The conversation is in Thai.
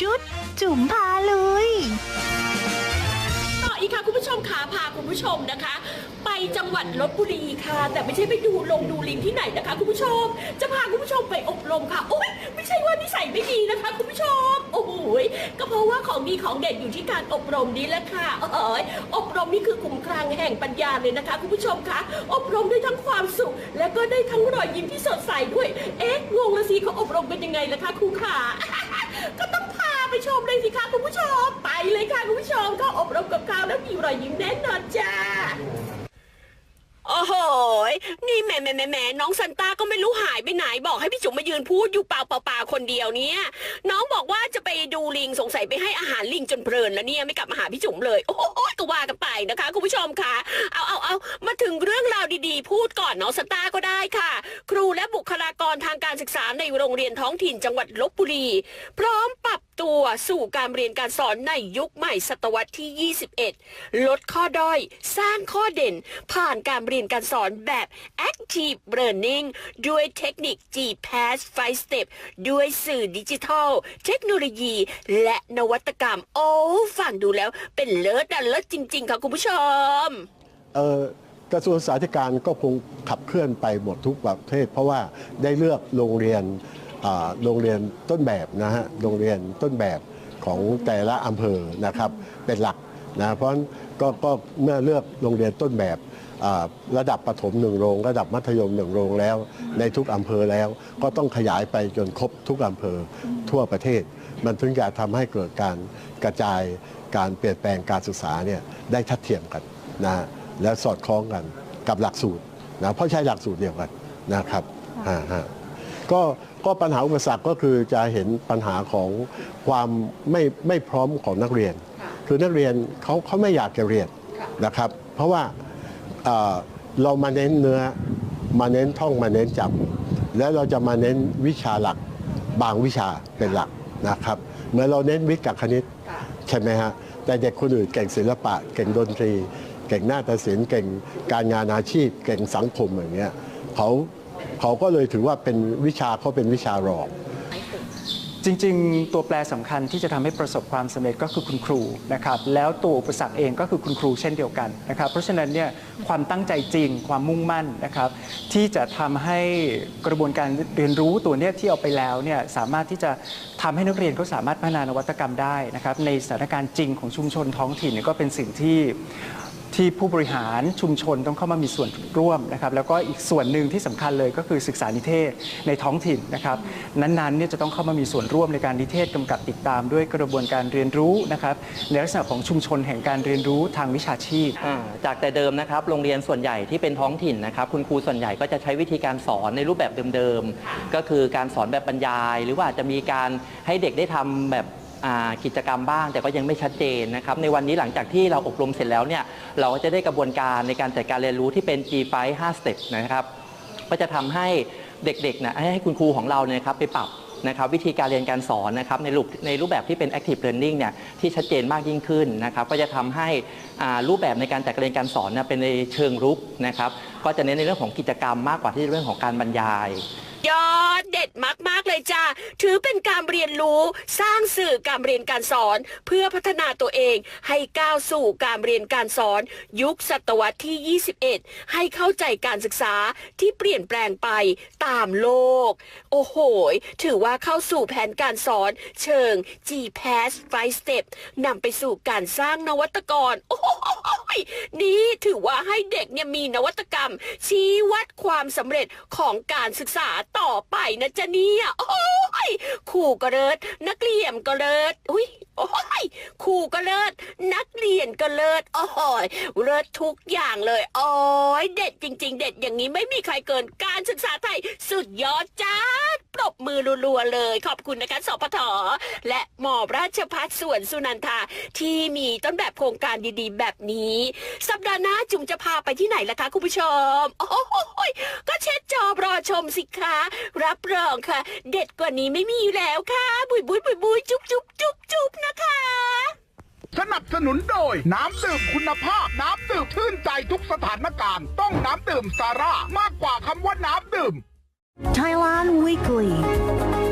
ชุด จุ๋มพาลุย ต่ออีกค่ะคุณผู้ชมขาพาคุณผู้ชมนะคะ ไปจังหวัดลบบุรีค่ะ แต่ไม่ใช่ไปดูลงดูลิงที่ไหนนะคะ คุณผู้ชม จะพาคุณผู้ชมไปอบรมค่ะโอ้ยไม่ใช่ว่านิสัยไม่ดีนะคะ คุณผู้ชมโอ้โหยก็เพราะว่าของดีของเด็ดอยู่ที่การอบรมนี้แหละค่ะเอ้ยอบรมนี่คือคุ้มคลังแห่งปัญญาเลยนะคะ คุณผู้ชมคะอบรมได้ทั้งความสุข และก็ได้ทั้งรอยยิ้มที่สดใสด้วย เอ๊ะงงละสิเขาอบรมเป็นยังไงล่ะคะครูขาก็ต้อง ชมเลยสิคะคุณผู้ชม ไปเลยค่ะคุณผู้ชมก็อบรมกับเขาแล้วมีรอยยิ้มแน่นอนจ้าโอ้โห นี่แหม่แหม่แหม่แหม่น้องซันต้าก็ไม่รู้หายไปไหนบอกให้พี่จุ๋มมายืนพูดอยู่เปล่าเปล่าเปล่าคนเดียวเนี่ย น้องบอกว่าจะไปดูลิงสงสัยไปให้อาหารลิงจนเพลินแล้วเนี่ยไม่กลับมาหาพี่จุ๋มเลย โอ้โหก็ว่ากันไปนะคะคุณผู้ชมค่ะ เอาเอาเอามาถึงเรื่องราวดีๆ พูดก่อนน้องซันต้าก็ได้ค่ะ ครูและบุคลากรทางการศึกษาในโรงเรียนท้องถิ่นจังหวัดลบบุรี พร้อมปรับ ตัวสู่การเรียนการสอนในยุคใหม่ศตวรรษที่ 21 ลดข้อด้อย สร้างข้อเด่น ผ่านการเรียนการสอนแบบ Active Learning ด้วยเทคนิค G-Pass 5 Step ด้วยสื่อดิจิทัล เทคโนโลยี และนวัตกรรม โอ้ฟังดูแล้วเป็นเลิศนะเลิศจริง ๆ ค่ะคุณผู้ชม เอ่อกระทรวงสาธการก็คงขับเคลื่อนไปหมดทุกประเทศ เพราะว่าได้เลือกโรงเรียน โรงเรียนต้นแบบนะฮะโรงเรียนต้นแบบของแต่ละอำเภอนะครับเป็นหลักนะเพราะฉะนั้นก็ก็เมื่อเลือกโรงเรียนต้นแบบอ่าระดับประถมหนึ่งโรง ระดับมัธยมหนึ่งโรงแล้ว ในทุกอำเภอแล้ว ก็ต้องขยายไปจนครบทุกอำเภอทั่วประเทศ มันถึงจะทำให้เกิดการกระจายการเปลี่ยนแปลงการศึกษาเนี่ยได้ทัดเทียมกันนะฮะและสอดคล้องกันกับหลักสูตรนะเพราะใช้หลักสูตรเดียวกันนะครับอ่าฮะก็ ก็ปัญหาอุปสรรคก็คือจะเห็นปัญหาของความไม่ไม่พร้อมของนักเรียน คือนักเรียนเขาเขาไม่อยากจะเรียนนะครับ เพราะว่าเอ่อเรามาเน้นเนื้อมาเน้นท่องมาเน้นจำแล้วเราจะมาเน้นวิชาหลักบางวิชาเป็นหลักนะครับเหมื่อนเราเน้นวิทย์กับคณิตใช่ไหมฮะแต่เด็กคนอื่นเก่งศิลปะ เก่งดนตรี เก่งนาฏศิลป์เก่งการงานอาชีพ เก่งสังคมอย่างเงี้ยเขา เขาก็เลยถือว่าเป็นวิชาเขาเป็นวิชารอง จริงๆ ตัวแปรสำคัญที่จะทำให้ประสบความสำเร็จก็คือคุณครูนะครับแล้วตัวอุปสรรคเองก็คือคุณครูเช่นเดียวกันนะครับเพราะฉะนั้นเนี่ยความตั้งใจจริงความมุ่งมั่นนะครับที่จะทำให้กระบวนการเรียนรู้ตัวเนี้ยที่เอาไปแล้วเนี่ยสามารถที่จะทำให้นักเรียนเขาสามารถพัฒนานวัตกรรมได้นะครับในสถานการณ์จริงของชุมชนท้องถิ่นก็เป็นสิ่งที่ ที่ผู้บริหารชุมชนต้องเข้ามามีส่วนร่วมนะครับแล้วก็อีกส่วนหนึ่งที่สำคัญเลยก็คือศึกษานิเทศในท้องถิ่นนะครับนั้นๆเนี่ยจะต้องเข้ามามีส่วนร่วมในการนิเทศกำกับติดตามด้วยกระบวนการเรียนรู้นะครับในลักษณะของชุมชนแห่งการเรียนรู้ทางวิชาชีพ จากแต่เดิมนะครับโรงเรียนส่วนใหญ่ที่เป็นท้องถิ่นนะครับคุณครูส่วนใหญ่ก็จะใช้วิธีการสอนในรูปแบบเดิมๆก็คือการสอนแบบบรรยาย หรือว่าจะมีการให้เด็กได้ทำแบบ กิจกรรมบ้าง แต่ก็ยังไม่ชัดเจนนะครับในวันนี้หลังจากที่เราอบรมเสร็จแล้วเนี่ยเราก็จะได้กระบวนการในการจัดการเรียนรู้ที่เป็น G5 5 step นะครับก็จะทำให้เด็กๆนะให้คุณครูของเราเนี่ยครับไปปรับนะครับวิธีการเรียนการสอนนะครับในรูปในรูปแบบที่เป็น active learning เนี่ยที่ชัดเจนมากยิ่งขึ้นนะครับก็จะทำให้รูปแบบในการจัดการเรียนการสอนเนี่ยเป็นในเชิงรุกนะครับ ก็จะเน้นในเรื่องของกิจกรรมมากกว่าที่เรื่องของการบรรยาย ยอดเด็ดมากๆเลยจ้าถือเป็นการเรียนรู้สร้างสื่อการเรียนการสอน เพื่อพัฒนาตัวเองให้ก้าวสู่การเรียนการสอน ยุคศตวรรษที่ 21 ให้เข้าใจการศึกษาที่เปลี่ยนแปลงไปตามโลก โอ้โห ถือว่าเข้าสู่แผนการสอนเชิง G-Pass 5 Step นำไปสู่การสร้างนวัตกรโอ้โห ยนี่ถือว่าให้เด็กเนี่ยมีนวัตกรรม ชี้วัดความสำเร็จของการศึกษาต่อไปนะจ๊ะเนี่ยโอ้ยครูก็เลิศนักเรียนก็เลิศอุ้ยโอ้ยครูก็เลิศนักเรียนก็เลิศโอ้ยเลิศทุกอย่างเลยโอ้ยเด็ดจริง ๆ เด็ดอย่างนี้ไม่มีใครเกินการศึกษาไทยสุดยอดจ้า รบมือรัวๆเลย ขอบคุณนะคะสพทและหมอราชพัฒสวนสุนันทาที่มีต้นแบบโครงการดีๆ แบบนี้ สัปดาห์หน้าจุ๋มจะพาไปที่ไหนล่ะคะคุณผู้ชม โอ้โหยก็เช็ดจอรอชมสิคะรับรองค่ะ เด็ดกว่านี้ไม่มีแล้วค่ะ บุยบุยบุยบุยจุ๊บจุ๊บจุ๊บจุ๊บนะคะสนับสนุนโดย น้ำดื่มคุณภาพ น้ำดื่มชื่นใจทุกสถานการณ์ ต้องน้ำดื่มซาร่ามากกว่าคำว่าน้ำดื่ม Thailand Weekly.